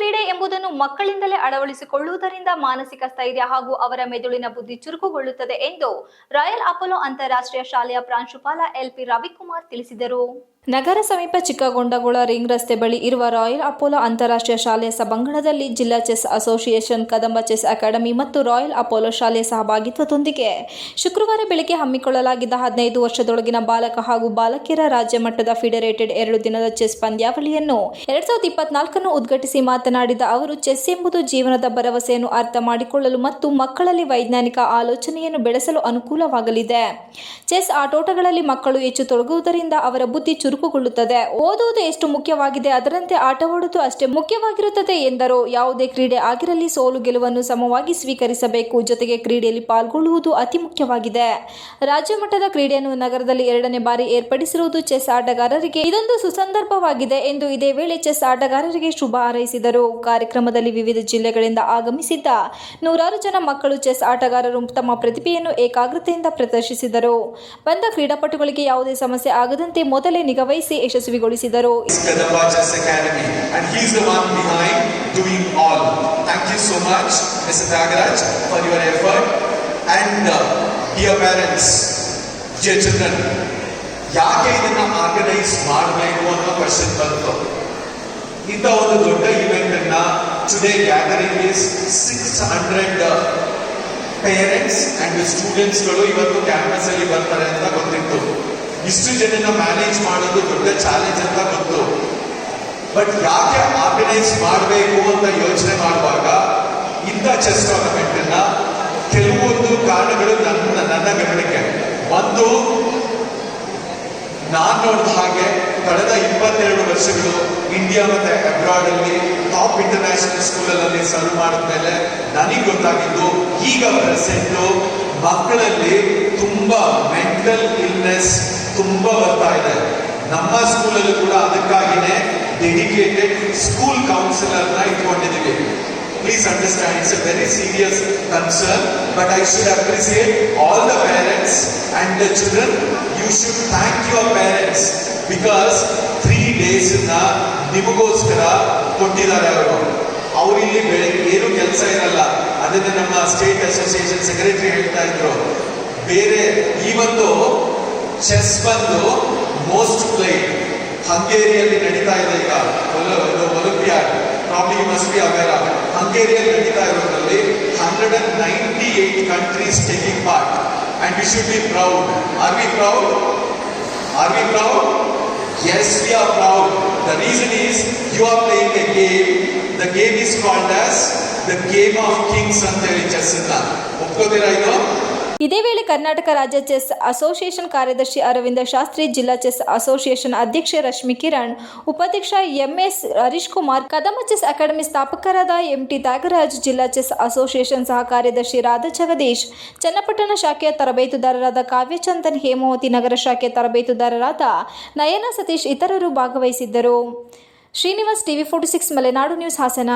ത്രീയുടെ ಮಕ್ಕಳಿಂದಲೇ ಅಳವಡಿಸಿಕೊಳ್ಳುವುದರಿಂದ ಮಾನಸಿಕ ಸ್ಥೈರ್ಯ ಹಾಗೂ ಅವರ ಮೆದುಳಿನ ಬುದ್ಧಿ ಚುರುಕುಗೊಳ್ಳುತ್ತದೆ ಎಂದು ರಾಯಲ್ ಅಪೋಲೋ ಅಂತಾರಾಷ್ಟ್ರೀಯ ಶಾಲೆಯ ಪ್ರಾಂಶುಪಾಲ ಎಲ್ಪಿ ರವಿಕುಮಾರ್ ತಿಳಿಸಿದರು. ನಗರ ಸಮೀಪ ಚಿಕ್ಕಗೊಂಡಗೊಳ ರಿಂಗ್ ರಸ್ತೆ ಬಳಿ ಇರುವ ರಾಯಲ್ ಅಪೋಲೋ ಅಂತಾರಾಷ್ಟ್ರೀಯ ಶಾಲೆಯ ಸಭಾಂಗಣದಲ್ಲಿ ಜಿಲ್ಲಾ chess association, Kadamba chess academy ಮತ್ತು ರಾಯಲ್ ಅಪೋಲೋ ಶಾಲೆಯ ಸಹಭಾಗಿತ್ವದೊಂದಿಗೆ ಶುಕ್ರವಾರ ಬೆಳಗ್ಗೆ ಹಮ್ಮಿಕೊಳ್ಳಲಾಗಿದ್ದ ಹದಿನೈದು ವರ್ಷದೊಳಗಿನ ಬಾಲಕ ಹಾಗೂ ಬಾಲಕಿಯರ ರಾಜ್ಯ ಮಟ್ಟದ ಫೆಡರೇಟೆಡ್ ಎರಡು ದಿನದ ಚೆಸ್ ಪಂದ್ಯಾವಳಿಯನ್ನು ಎರಡ್ ಸಾವಿರದ ಇಪ್ಪತ್ನಾಲ್ಕನ್ನು ಉದ್ಘಾಟಿಸಿ ಮಾತನಾಡಿದ ಅವರು ಚೆಸ್ ಎಂಬುದು ಜೀವನದ ಭರವಸೆಯನ್ನು ಅರ್ಥ ಮಾಡಿಕೊಳ್ಳಲು ಮತ್ತು ಮಕ್ಕಳಲ್ಲಿ ವೈಜ್ಞಾನಿಕ ಆಲೋಚನೆಯನ್ನು ಬೆಳೆಸಲು ಅನುಕೂಲವಾಗಲಿದೆ. ಚೆಸ್ ಆಟೋಟಗಳಲ್ಲಿ ಮಕ್ಕಳು ಹೆಚ್ಚು ತೊಡಗುವುದರಿಂದ ಅವರ ಬುದ್ಧಿ ಚುರುಕುಗೊಳ್ಳುತ್ತದೆ. ಓದುವುದು ಎಷ್ಟು ಮುಖ್ಯವಾಗಿದೆ, ಅದರಂತೆ ಆಟವಾಡುವುದು ಅಷ್ಟೇ ಮುಖ್ಯವಾಗಿರುತ್ತದೆ ಎಂದರು. ಯಾವುದೇ ಕ್ರೀಡೆ ಆಗಿರಲಿ, ಸೋಲು ಗೆಲುವನ್ನು ಸಮವಾಗಿ ಸ್ವೀಕರಿಸಬೇಕು. ಜೊತೆಗೆ ಕ್ರೀಡೆಯಲ್ಲಿ ಪಾಲ್ಗೊಳ್ಳುವುದು ಅತಿ ಮುಖ್ಯವಾಗಿದೆ. ರಾಜ್ಯ ಮಟ್ಟದ ಕ್ರೀಡೆಯನ್ನು ನಗರದಲ್ಲಿ ಎರಡನೇ ಬಾರಿ ಏರ್ಪಡಿಸಿರುವುದು ಚೆಸ್ ಆಟಗಾರರಿಗೆ ಇದೊಂದು ಸುಸಂದರ್ಭವಾಗಿದೆ ಎಂದು ಇದೇ ವೇಳೆ ಚೆಸ್ ಆಟಗಾರರಿಗೆ ಶುಭ ಹಾರೈಸಿದರು. ಕಾರ್ಯಕ್ರಮದಲ್ಲಿ ವಿವಿಧ ಜಿಲ್ಲೆಗಳಿಂದ ಆಗಮಿಸಿದ್ದ ನೂರಾರು ಜನ ಮಕ್ಕಳು ಚೆಸ್ ಆಟಗಾರರು ತಮ್ಮ ಪ್ರತಿಭೆಯನ್ನು ಏಕಾಗ್ರತೆಯಿಂದ ಪ್ರದರ್ಶಿಸಿದರು. ಬಂದ ಕ್ರೀಡಾಪಟುಗಳಿಗೆ ಯಾವುದೇ ಸಮಸ್ಯೆ ಆಗದಂತೆ ಮೊದಲೇ ನಿಗಾವಹಿಸಿ ಯಶಸ್ವಿಗೊಳಿಸಿದರು. ಯಾಕೆ ಇದನ್ನ ಆರ್ಗನೈಸ್ ಮಾಡಬೇಕು ಅನ್ನೋ ಕ್ವಶನ್ ಬಂತು. ಇಂಥ ಒಂದು ದೊಡ್ಡ event gathering is six hundred parents and ಸ್ಟೂಡೆಂಟ್ಸ್ಗಳು ಇವತ್ತು ಕ್ಯಾಂಪಸ್ ಅಲ್ಲಿ ಬರ್ತಾರೆ ಅಂತ ಗೊತ್ತಿತ್ತು. ಇಷ್ಟು ಜನನ ಮ್ಯಾನೇಜ್ ಮಾಡೋದು ದೊಡ್ಡ ಚಾಲೆಂಜ್ ಅಂತ ಗೊತ್ತು. ಬಟ್ ಯಾಕೆ ಆರ್ಗನೈಸ್ ಮಾಡಬೇಕು ಅಂತ ಯೋಚನೆ ಮಾಡುವಾಗ, ಇಂಥ ಚೆಸ್ ಟೂರ್ನಮೆಂಟ್ ಅನ್ನ ಕೆಲವೊಂದು ಕಾರಣಗಳು ನನ್ನ ನನ್ನ ಗಮನಕ್ಕೆ ಒಂದು ನಾನು ನೋಡಿದ ಹಾಗೆ ಕಳೆದ ಇಪ್ಪತ್ತೆರಡು ವರ್ಷಗಳು ಇಂಡಿಯಾ ಮತ್ತೆ ಅಬ್ರಾಡ್ ಅಲ್ಲಿ ಟಾಪ್ ಇಂಟರ್ನ್ಯಾಷನಲ್ ಸ್ಕೂಲಲ್ಲಿ ಸರ್ವ್ ಮಾಡಿದ್ಮೇಲೆ ನನಗೆ ಗೊತ್ತಾಗಿದ್ದು ಈಗ ಪ್ರೆಸೆಂಟ್ ಮಕ್ಕಳಲ್ಲಿ ತುಂಬಾ ಮೆಂಟಲ್ ಇಲ್ನೆಸ್ ತುಂಬಾ ಬರ್ತಾ ಇದೆ. ನಮ್ಮ ಸ್ಕೂಲಲ್ಲೂ ಕೂಡ ಅದಕ್ಕಾಗಿನೇ ಡೆಡಿಕೇಟೆಡ್ ಸ್ಕೂಲ್ ಕೌನ್ಸಿಲರ್ನ ಇಟ್ಕೊಂಡಿದ್ದೀವಿ. Please understand it's a very serious concern but I should appreciate all the parents and the children. You should thank your parents. Because three ಇಂದ ನಿಮಗೋಸ್ಕರ ಕೊಟ್ಟಿದ್ದಾರೆ ಅವರು. ಅವರಿಲ್ಲಿ ಬೆಳಗ್ಗೆ ಏನು ಕೆಲಸ ಇರಲ್ಲ. ಅದನ್ನು ನಮ್ಮ ಸ್ಟೇಟ್ ಅಸೋಸಿಯೇಷನ್ ಸೆಕ್ರೆಟರಿ ಹೇಳ್ತಾ ಇದ್ರು. ಬೇರೆ ಈ ಒಂದು ಚೆಸ್ ಬಂದು ಮೋಸ್ಟ್ ಪ್ಲೇಡ್. ಹಂಗೇರಿಯಲ್ಲಿ ನಡೀತಾ ಇದೆ ಈಗ. Olympiad probably must be aware ಹಂಗೇರಿಯಲ್ಲಿ ನಡೀತಾ ಇರೋದ್ರಲ್ಲಿ hundred and ninety eight countries taking part and we should be proud are we proud are we proud as we are proud the reason is you are playing a game the game is called as the game of kings ಅಂತ ಹೇಳಿ chess ಅನ್ನ ಒಪ್ಕೋತೀರಾ ಇದು ಇದೇ ವೇಳೆ ಕರ್ನಾಟಕ ರಾಜ್ಯ chess association ಕಾರ್ಯದರ್ಶಿ ಅರವಿಂದ ಶಾಸ್ತ್ರಿ, ಜಿಲ್ಲಾ chess association ಅಧ್ಯಕ್ಷೆ ರಶ್ಮಿ ಕಿರಣ್, ಉಪಾಧ್ಯಕ್ಷ MS Harish Kumar, Kadamba chess academy ಸ್ಥಾಪಕರಾದ MT Thyagaraj, ಜಿಲ್ಲಾ ಚೆಸ್ ಅಸೋಸಿಯೇಷನ್ ಸಹ ಕಾರ್ಯದರ್ಶಿ ರಾಧಾ ಜಗದೀಶ್, ಚನ್ನಪಟ್ಟಣ ಶಾಖೆಯ ತರಬೇತುದಾರರಾದ ಕಾವ್ಯಚಂದನ್, ಹೇಮಾವತಿ ನಗರ ಶಾಖೆಯ ತರಬೇತುದಾರರಾದ ನಯನ ಸತೀಶ್ ಇತರರು ಭಾಗವಹಿಸಿದ್ದರು. Srinivas TV forty six, Malenadu news, Hassan.